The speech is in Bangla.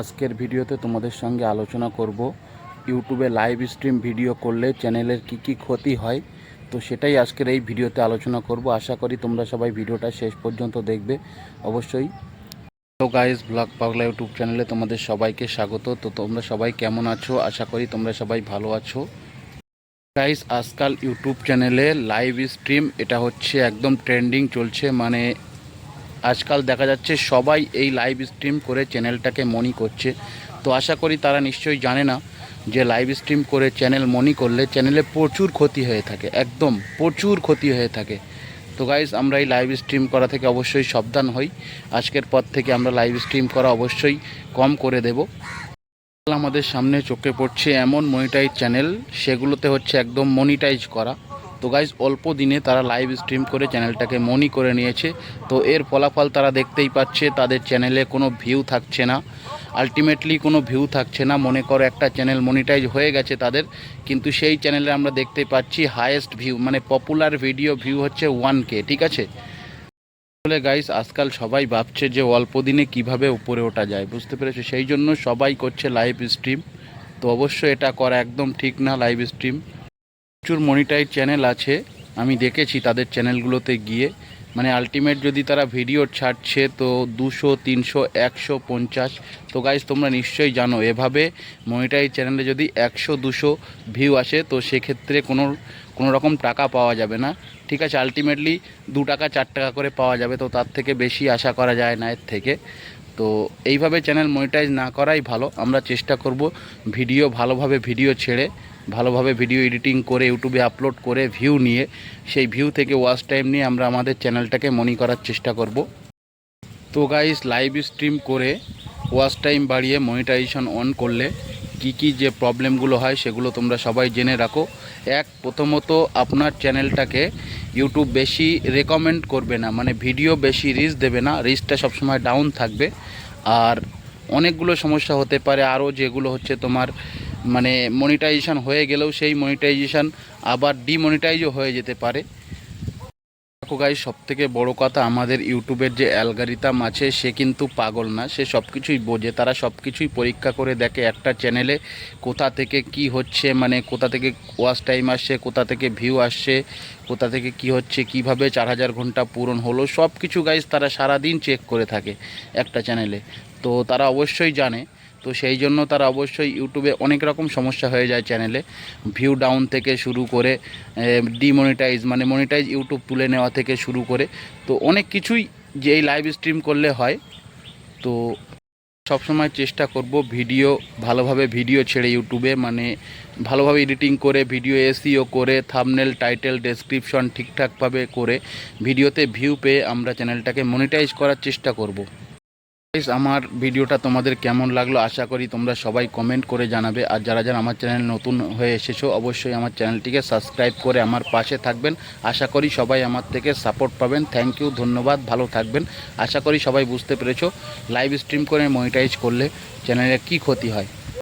আজকের ভিডিওতে তোমাদের সঙ্গে আলোচনা করব ইউটিউবে লাইভ স্ট্রিম ভিডিও করলে চ্যানেলের কি কি ক্ষতি হয়। তো সেটাই আজকের এই ভিডিওতে আলোচনা করব। আশা করি তোমরা সবাই ভিডিওটা শেষ পর্যন্ত দেখবে। অবশ্যই। তো গাইস ব্লগ পাগলা ইউটিউব চ্যানেলে তোমাদের সবাইকে স্বাগত। তো তোমরা সবাই কেমন আছো? আশা করি তোমরা সবাই ভালো আছো। গাইস আজকাল ইউটিউব চ্যানেলে লাইভ স্ট্রিম এটা হচ্ছে একদম ট্রেন্ডিং চলছে। মানে আজকাল দেখা যাচ্ছে সবাই এই লাইভ স্ট্রিম করে চ্যানেলটাকে মনি করছে। তো আশা করি তারা নিশ্চয়ই জানে না যে লাইভ স্ট্রিম করে চ্যানেল মনি করলে চ্যানেলে প্রচুর ক্ষতি হয়ে থাকে, একদম প্রচুর ক্ষতি হয়ে থাকে। তো গাইজ আমরা এই লাইভ স্ট্রিম করা থেকে অবশ্যই সাবধান হই। আজকের পর থেকে আমরা লাইভ স্ট্রিম করা অবশ্যই কম করে দেব। আমাদের সামনে চোখে পড়ছে এমন মনিটাইজ চ্যানেল সেগুলোতে হচ্ছে একদম মনিটাইজ করা। তো গাইজ অল্প দিনে তারা লাইভ স্ট্রিম করে চ্যানেলটাকে মনি করে নিয়েছে। তো এর ফলাফল তারা দেখতেই পাচ্ছে, তাদের চ্যানেলে কোনো ভিউ থাকছে না। আলটিমেটলি কোনো ভিউ থাকছে না। মনে করো একটা চ্যানেল মনিটাইজ হয়ে গেছে তাদের, কিন্তু সেই চ্যানেলে আমরা দেখতে পাচ্ছি হায়েস্ট ভিউ মানে পপুলার ভিডিও ভিউ হচ্ছে ওয়ান কে ঠিক আছে? আসলে গাইস আজকাল সবাই ভাবছে যে অল্প দিনে কীভাবে উপরে ওঠা যায়, বুঝতে পেরেছ? সেই জন্য সবাই করছে লাইভ স্ট্রিম তো অবশ্যই এটা করা একদম ঠিক না লাইভ স্ট্রিম প্রচুর মনিটাইজ চ্যানেল আছে। আমি দেখেছি তাদের চ্যানেলগুলোতে গিয়ে। মানে আলটিমেট যদি তারা ভিডিও ছাড়ছে তো দুশো, তিনশো, একশো, পঞ্চাশ। তো গাইজ তোমরা নিশ্চয়ই জানো, এভাবে মনিটাইজ চ্যানেলে যদি একশো, দুশো ভিউ আসে, তো সেক্ষেত্রে কোনো কোনো রকম টাকা পাওয়া যাবে না। ঠিক আছে আলটিমেটলি দু টাকা, চার টাকা করে পাওয়া যাবে, তো তার থেকে বেশি আশা করা যায় না এর থেকে। তো এইভাবে চ্যানেল মনিটাইজ না করাই ভালো। আমরা চেষ্টা করব ভিডিও ভালোভাবে ভিডিও ছেড়ে, ভালোভাবে ভিডিও এডিটিং করে ইউটিউবে আপলোড করে ভিউ নিয়ে, সেই ভিউ থেকে ওয়াচ টাইম নিয়ে আমরা আমাদের চ্যানেলটাকে মনি করার চেষ্টা করব। তো গাইস লাইভ স্ট্রিম করে ওয়াচ টাইম বাড়িয়ে মনিটাইজেশন অন করলে কি কি যে প্রবলেমগুলো হয় সেগুলো তোমরা সবাই জেনে রাখো। এক, প্রথমত আপনার চ্যানেলটাকে ইউটিউব বেশি রেকমেন্ড করবে না মানে ভিডিও বেশি রিচ দেবে না রিচটা সবসময় ডাউন থাকবে। আর অনেকগুলো সমস্যা হতে পারে, আরও যেগুলো হচ্ছে তোমার মানে মনিটাইজেশন হয়ে গেলেও সেই মনিটাইজেশন আবার ডিমনিটাইজও হয়ে যেতে পারে। দেখো গাই সব থেকে বড়ো কথা আমাদের ইউটিউবের যে অ্যালগারিতাম আছে, সে কিন্তু পাগল না। সে সব কিছুই বোঝে। তারা সব কিছুই পরীক্ষা করে দেখে একটা চ্যানেলে কোথা থেকে কি হচ্ছে মানে কোথা থেকে ওয়াচ টাইম আসছে, কোথা থেকে ভিউ আসছে, কোথা থেকে কি হচ্ছে, কীভাবে চার হাজার ঘণ্টা পূরণ হলো সব কিছু গাইজ তারা সারাদিন চেক করে থাকে একটা চ্যানেলে তো তারা অবশ্যই জানে। তো সেই জন্য তারা অবশ্যই ইউটিউবে অনেক রকম সমস্যা হয়ে যায় চ্যানেলে ভিউ ডাউন থেকে শুরু করে ডিমনিটাইজ মানে মনিটাইজ ইউটিউব তুলে নেওয়া থেকে শুরু করে। তো অনেক কিছুই যে এই লাইভ স্ট্রিম করলে হয়। তো সবসময় চেষ্টা করব ভিডিও ভালোভাবে ভিডিও ছেড়ে ইউটিউবে মানে ভালোভাবে এডিটিং করে ভিডিও এসিও করে থামনেল টাইটেল ডেসক্রিপশন ঠিকঠাকভাবে করে ভিডিওতে ভিউ পেয়ে আমরা চ্যানেলটাকে মনিটাইজ করার চেষ্টা করব। আমার ভিডিওটা তোমাদের কেমন লাগল আশা করি তোমরা সবাই কমেন্ট করে জানাবে। আর যারা যারা আমার চ্যানেল নতুন হয়ে এসেছ, অবশ্যই আমার চ্যানেলটিকে সাবস্ক্রাইব করে আমার পাশে থাকবেন। আশা করি সবাই আমার থেকে সাপোর্ট পাবেন। থ্যাংক ইউ ধন্যবাদ, ভালো থাকবেন। আশা করি সবাই বুঝতে পেরেছ। লাইভ স্ট্রিম করে মনিটাইজ করলে চ্যানেলের কী ক্ষতি হয়?